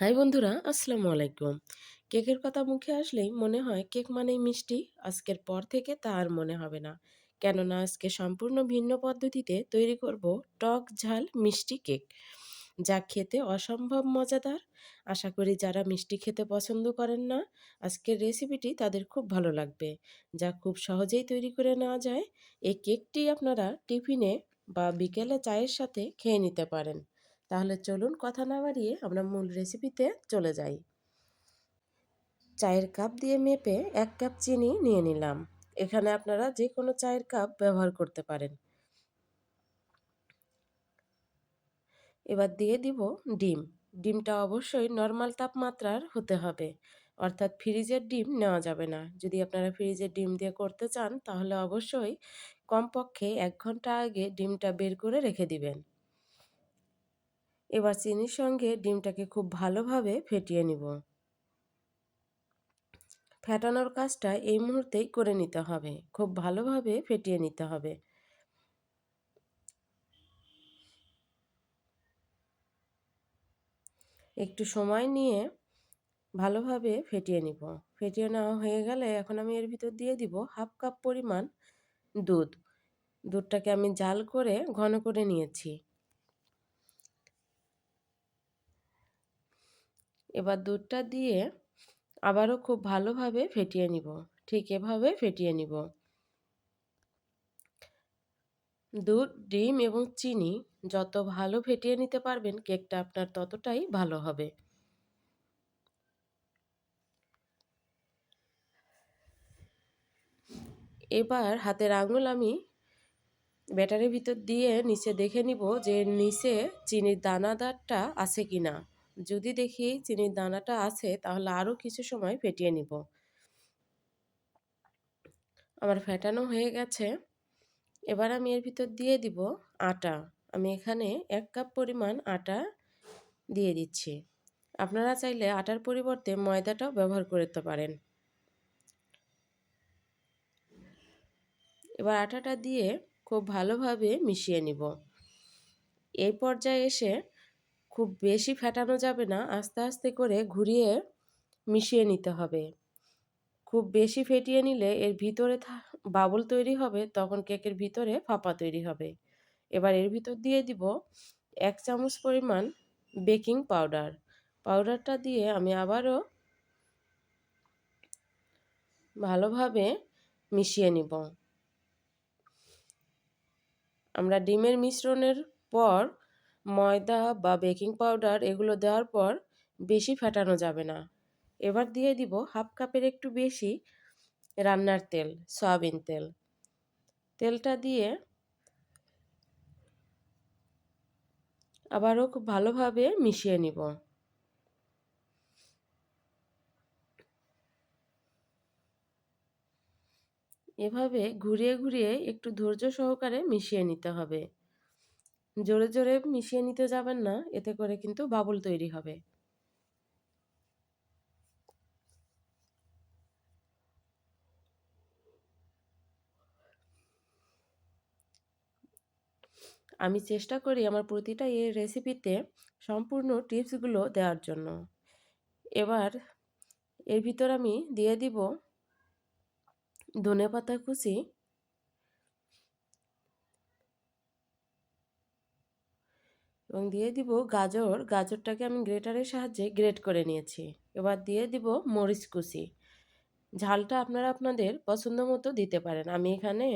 High বন্ধুরা, আসসালামু আলাইকুম। কেকের কথা মুখে আসলেই মনে হয় কেক মানেই মিষ্টি, আজকের পর থেকে তা আর মনে হবে না। কেননা আজকে সম্পূর্ণ ভিন্ন পদ্ধতিতে তৈরি করব টক ঝাল মিষ্টি কেক। যা খেতে অসম্ভব মজাদার। আশা করি যারা মিষ্টি খেতে পছন্দ করেন না, আজকের রেসিপিটি তাদের খুব ভালো লাগবে। যা খুব সহজেই তৈরি করে নেওয়া যায়। এই কেকটি আপনারা টিফিনে বা বিকেলে চায়ের সাথে খেয়ে নিতে পারেন। তাহলে চলুন কথা না বাড়িয়ে আমরা মূল রেসিপিতে চলে যাই। চায়ের কাপ দিয়ে মেপে এক কাপ চিনি নিয়ে নিলাম। এখানে আপনারা যে কোনো চায়ের কাপ ব্যবহার করতে পারেন। এবার দিয়ে দিব ডিম। ডিমটা অবশ্যই নর্মাল তাপমাত্রার হতে হবে। অর্থাৎ ফ্রিজের ডিম নেওয়া যাবে না। যদি আপনারা ফ্রিজের ডিম দিয়ে করতে চান, তাহলে অবশ্যই কমপক্ষে এক ঘণ্টা আগে ডিমটা বের করে রেখে দিবেন। এবার চিনির সঙ্গে ডিমটাকে খুব ভালোভাবে ফেটিয়ে নিব। ফেটানোর কাজটা এই মুহূর্তেই করে নিতে হবে। খুব ভালোভাবে ফেটিয়ে নিতে হবে। একটু সময় নিয়ে ভালোভাবে ফেটিয়ে নিব। ফেটিয়ে নেওয়া হয়ে গেলে এখন আমি এর ভিতর দিয়ে দিব হাফ কাপ পরিমাণ দুধ। দুধটাকে আমি জাল করে ঘন করে নিয়েছি। এবার দুধটা দিয়ে আবারও খুব ভালোভাবে ফেটিয়ে নিব। ঠিক এভাবে ফেটিয়ে নিব। দুধ, ডিম এবং চিনি যত ভালো ফেটিয়ে নিতে পারবেন, কেকটা আপনার ততটাই ভালো হবে। এবার হাতের আঙুল আমি ব্যাটারের ভিতর দিয়ে নিচে দেখে নিব যে নিচে চিনির দানাদারটা আছে কি না যদি দেখি চিনির দানাটা আছে, তাহলে আরও কিছু সময় ফেটিয়ে নিব। আমার ফেটানো হয়ে গেছে। এবার আমি এর ভিতর দিয়ে দিব আটা। আমি এখানে এক কাপ পরিমাণ আটা দিয়ে দিচ্ছি। আপনারা চাইলে আটার পরিবর্তে ময়দাটাও ব্যবহার করতে পারেন। এবার আটাটা দিয়ে খুব ভালোভাবে মিশিয়ে নিব। এই পর্যায়ে এসে খুব বেশি ফেটানো যাবে না, আস্তে আস্তে করে ঘুরিয়ে মিশিয়ে নিতে হবে। খুব বেশি ফেটিয়ে নিলে এর ভিতরে বাবল তৈরি হবে, তখন কেকের ভিতরে ফাঁপা তৈরি হবে। এবার এর ভিতর দিয়ে দিব এক চামচ পরিমাণ বেকিং পাউডার। পাউডারটা দিয়ে আমি আবারও ভালোভাবে মিশিয়ে নিব। আমরা ডিমের মিশ্রণের পর ময়দা বা বেকিং পাউডার এগুলো দেওয়ার পর বেশি ফেটানো যাবে না। এবার দিয়ে দিব হাফ কাপের একটু বেশি রান্নার তেল, সয়াবিন তেল। তেলটা দিয়ে আবারও খুব ভালোভাবে মিশিয়ে নিব। এভাবে ঘুরিয়ে ঘুরিয়ে একটু ধৈর্য সহকারে মিশিয়ে নিতে হবে। জোরে জোরে মিশিয়ে নিতে যাবেন না, এতে করে কিন্তু বাবুল তৈরি হবে। আমি চেষ্টা করি আমার প্রতিটা এই রেসিপিতে সম্পূর্ণ টিপসগুলো দেওয়ার জন্য। এবার এর ভিতর আমি দিয়ে দিব ধনে পাতা কুচি এবং দিয়ে দিব গাজর। গাজরটাকে আমি গ্রেটারের সাহায্যে গ্রেট করে নিয়েছি। এবার দিয়ে দিব মরিচ কুচি। ঝালটা আপনারা আপনাদের পছন্দ মতো দিতে পারেন। আমি এখানে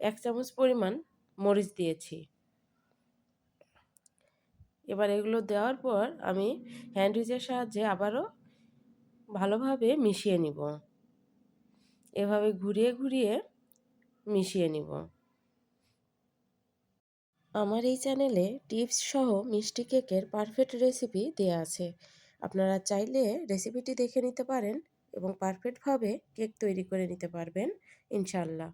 এক চামচ পরিমাণ মরিচ দিয়েছি। এবার এগুলো দেওয়ার পর আমি হ্যান্ডউইচের সাহায্যে আবারও ভালোভাবে মিশিয়ে নিব। এভাবে ঘুরিয়ে ঘুরিয়ে মিশিয়ে নিব। আমার এই চ্যানেলে টিপস সহ মিষ্টি কেকের পারফেক্ট রেসিপি দেওয়া আছে। আপনারা চাইলে রেসিপিটি দেখে নিতে পারেন এবং পারফেক্টভাবে কেক তৈরি করে নিতে পারবেন, ইনশাল্লাহ।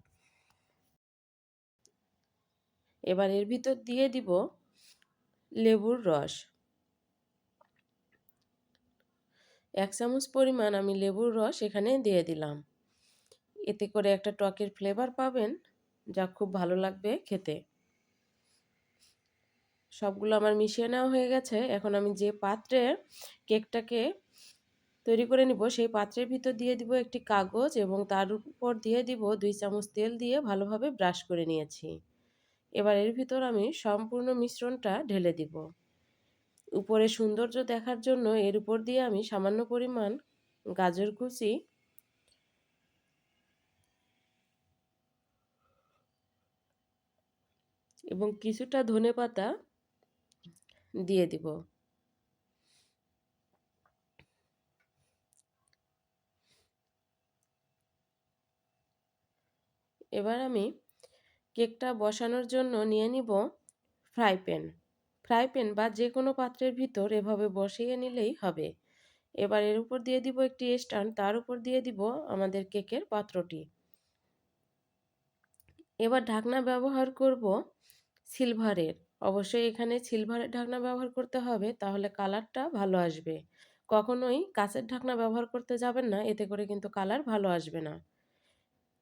এবার এর ভিতর দিয়ে দিব লেবুর রস। এক চামচ পরিমাণ আমি লেবুর রস এখানে দিয়ে দিলাম। এতে করে একটা টকের ফ্লেভার পাবেন, যা খুব ভালো লাগবে খেতে। সবগুলো আমার মিশিয়ে নেওয়া হয়ে গেছে। এখন আমি যে পাত্রে কেকটাকে তৈরি করে নিব, সেই পাত্রের ভিতর দিয়ে দিব একটি কাগজ এবং তার উপর দিয়ে দিব দুই চামচ তেল দিয়ে ভালোভাবে ব্রাশ করে নিয়েছি। এবার এর ভিতর আমি সম্পূর্ণ মিশ্রণটা ঢেলে দিব। উপরে সৌন্দর্য দেখার জন্য এর উপর দিয়ে আমি সামান্য পরিমাণ গাজর কুচি এবং কিছুটা ধনে পাতা দিয়ে দিব। এবার আমি কেকটা বসানোর জন্য নিয়ে নিব ফ্রাই প্যান। ফ্রাই প্যান বা যে কোনো পাত্রের ভিতর এভাবে বসিয়ে নিলেই হবে। এবার এর উপর দিয়ে দিব একটি স্ট্যান্ড তার উপর দিয়ে দিব আমাদের কেকের পাত্রটি। এবার ঢাকনা ব্যবহার করব সিলভারের। অবশ্যই এখানে সিলভারের ঢাকনা ব্যবহার করতে হবে, তাহলে কালারটা ভালো আসবে। কখনোই কাঁচের ঢাকনা ব্যবহার করতে যাবেন না, এতে করে কিন্তু কালার ভালো আসবে না।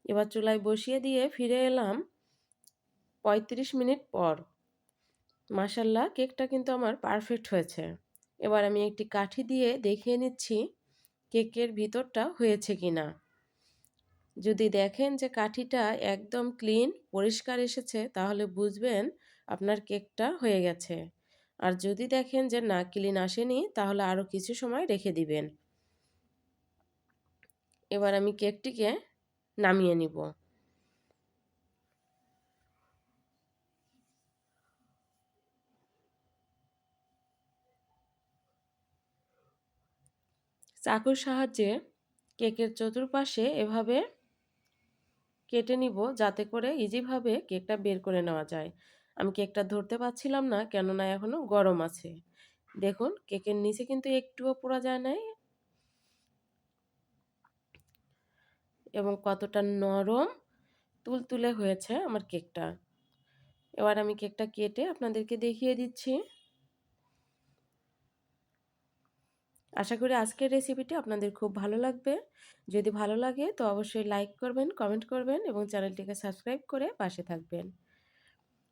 এবার চুলায় বসিয়ে দিয়ে ফিরে এলাম পঁয়ত্রিশ মিনিট পর। মাসাল্লাহ কেকটা কিন্তু আমার পারফেক্ট হয়েছে। এবার আমি একটি কাঠি দিয়ে দেখিয়ে নিচ্ছি কেকের ভিতরটা হয়েছে কি না যদি দেখেন যে কাঠিটা একদম ক্লিন পরিষ্কার এসেছে, তাহলে বুঝবেন আপনার কেকটা হয়ে গেছে। আর যদি দেখেন যে না ক্লিন আসেনি, তাহলে আরও কিছু সময় রেখে দিবেন। এবার আমি কেকটিকে নামিয়ে নিব। চাকুর সাহায্যে কেকের চতুর্পাশে এভাবে কেটে নিব যাতে করে ইজিভাবে কেকটা বের করে নেওয়া যায়। আমি কেকটা ধরতে পারছিলাম না, কেননা এখনও গরম আছে। দেখুন কেকের নিচে কিন্তু একটুও পোড়া যায় নাই। এবং কতটা নরম তুলতুলে হয়েছে আমার কেকটা এবার আমি কেকটা কেটে আপনাদেরকে দেখিয়ে দিচ্ছি। আশা করি আজকের রেসিপিটি আপনাদের খুব ভালো লাগবে। যদি ভালো লাগে তো অবশ্যই লাইক করবেন কমেন্ট করবেন এবং চ্যানেলটিকে সাবস্ক্রাইব করে পাশে থাকবেন।